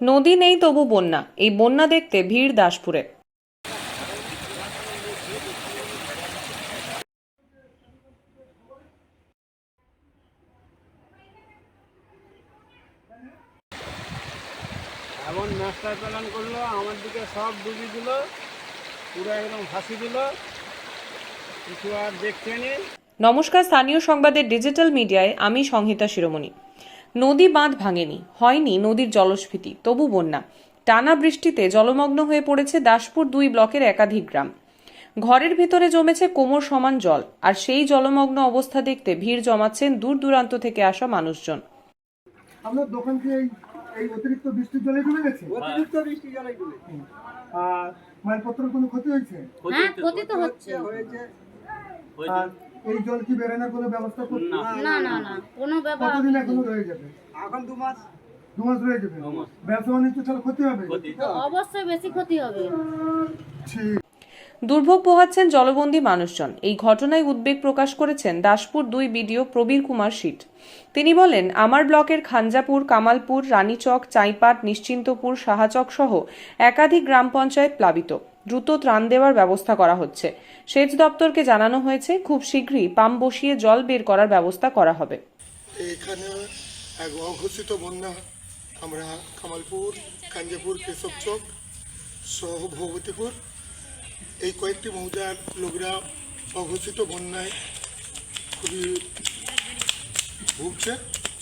নদী নেই তবু বন্যা। এই বন্যা দেখতে ভিড় দাসপুরে। এমন মাস্টার প্ল্যান করল আমার দিকে সব ডুবি দিল পুরো একদম ফাঁসি দিল। কিছু আর দেখছে নি নমস্কার স্থানীয় সংবাদের ডিজিটাল মিডিয়ায় আমি সংহিতা শিরোমণি। নদী বাঁধ ভাঙেনি হয়নি নদীর জলস্ফীতি তবু বন্যা। টানা বৃষ্টিতে জলমগ্ন হয়ে পড়েছে দাসপুর দুই ব্লকের একাধিক গ্রাম। ঘরের ভিতরে জমেছে কোমর সমান জল আর সেই জলমগ্ন অবস্থা দেখতে ভিড় জমাচ্ছেন দূর দূরান্ত থেকে আসা মানুষজন। আপনার দোকান কি এই এই অতিরিক্ত বৃষ্টির জলে ডুবে গেছে? অতিরিক্ত বৃষ্টি জলে ডুবে আর মালপত্রের কোনো ক্ষতি হয়েছে? হ্যাঁ ক্ষতি তো হচ্ছে। হয়েছে। এই জল কি বেরোনোর কোনো ব্যবস্থা না। না না কোনো ব্যাপার কতদিন এখনও রয়ে যাবে? এখন দু মাস। দু মাস রয়ে যাবে? ব্যবসা বাণিজ্য তাহলে ক্ষতি হবে? অবশ্যই বেশি ক্ষতি হবে। ঠিক। দুর্ভোগ পোহাচ্ছেন জলবন্দী মানুষজন। এই ঘটনায় উদ্বেগ প্রকাশ করেছেন দাসপুর দুই বিডিও প্রবীর কুমার শীট। তিনি বলেন আমার ব্লকের খাঞ্জাপুর কামালপুর রানীচক চাইপাট নিশ্চিন্তপুর সাহাচক সহ একাধিক গ্রাম পঞ্চায়েত প্লাবিত। দ্রুত ত্রাণ দেওয়ার ব্যবস্থা করা হচ্ছে। সেচ দপ্তরকে জানানো হয়েছে খুব শীঘ্রই পাম্প বসিয়ে জল বের করার ব্যবস্থা করা হবে। এখানে এক অঘোষিত বন্যা। আমরা কামালপুর কাঞ্জাপুর কেশবচক সহ ভগবতীপুর এই কয়েকটি মৌজার লোকরা অঘোষিত বন্যায় খুবই ভুগছে।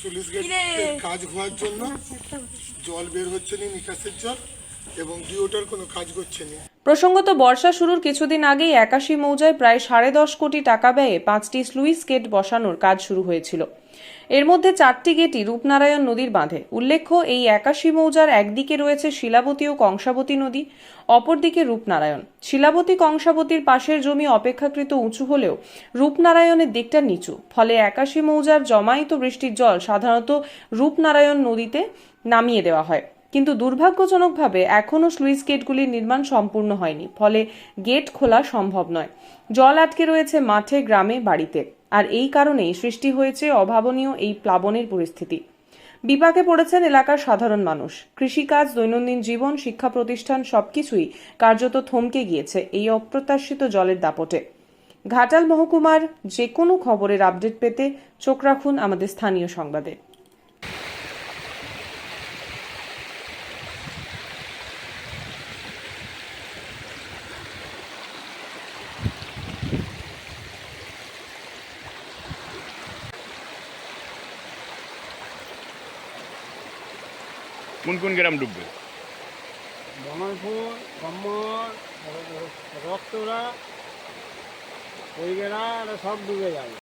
চল্লিশ গেটের কাজ হওয়ার জন্য জল বের হচ্ছে না নিকাশের জল। এবং ডিওটার কোনো কাজ করছে না। প্রসঙ্গত, বর্ষা শুরুর কিছুদিন আগেই একাশি মৌজায় প্রায় সাড়ে দশ কোটি টাকা ব্যয়ে পাঁচটি স্লুইস গেট বসানোর কাজ শুরু হয়েছিল। এর মধ্যে চারটি গেটই রূপনারায়ণ নদীর বাঁধে। উল্লেখ্য, এই একাশি মৌজার একদিকে রয়েছে শিলাবতী ও কংসাবতী নদী, অপরদিকে রূপনারায়ণ। শিলাবতী কংসাবতীর পাশের জমি অপেক্ষাকৃত উঁচু হলেও রূপনারায়ণের দিকটা নিচু। ফলে একাশি মৌজার জমায়িত বৃষ্টির জল সাধারণত রূপনারায়ণ নদীতে নামিয়ে দেওয়া হয়। কিন্তু দুর্ভাগ্যজনকভাবে এখনও স্লুইস গেটগুলির নির্মাণ সম্পূর্ণ হয়নি, ফলে গেট খোলা সম্ভব নয়। জল আটকে রয়েছে মাঠে, গ্রামে, বাড়িতে। আর এই কারণেই সৃষ্টি হয়েছে অভাবনীয় এই প্লাবনের পরিস্থিতি। বিপাকে পড়েছেন এলাকার সাধারণ মানুষ। কৃষিকাজ, দৈনন্দিন জীবন, শিক্ষা প্রতিষ্ঠান সবকিছুই কার্যত থমকে গিয়েছে এই অপ্রত্যাশিত জলের দাপটে। ঘাটাল মহকুমার যে কোনো খবরের আপডেট পেতে চোখ রাখুন আমাদের স্থানীয় সংবাদে। কোন কোন গ্রাম ডুববে? রক্তরা সব ডুবে যাবে।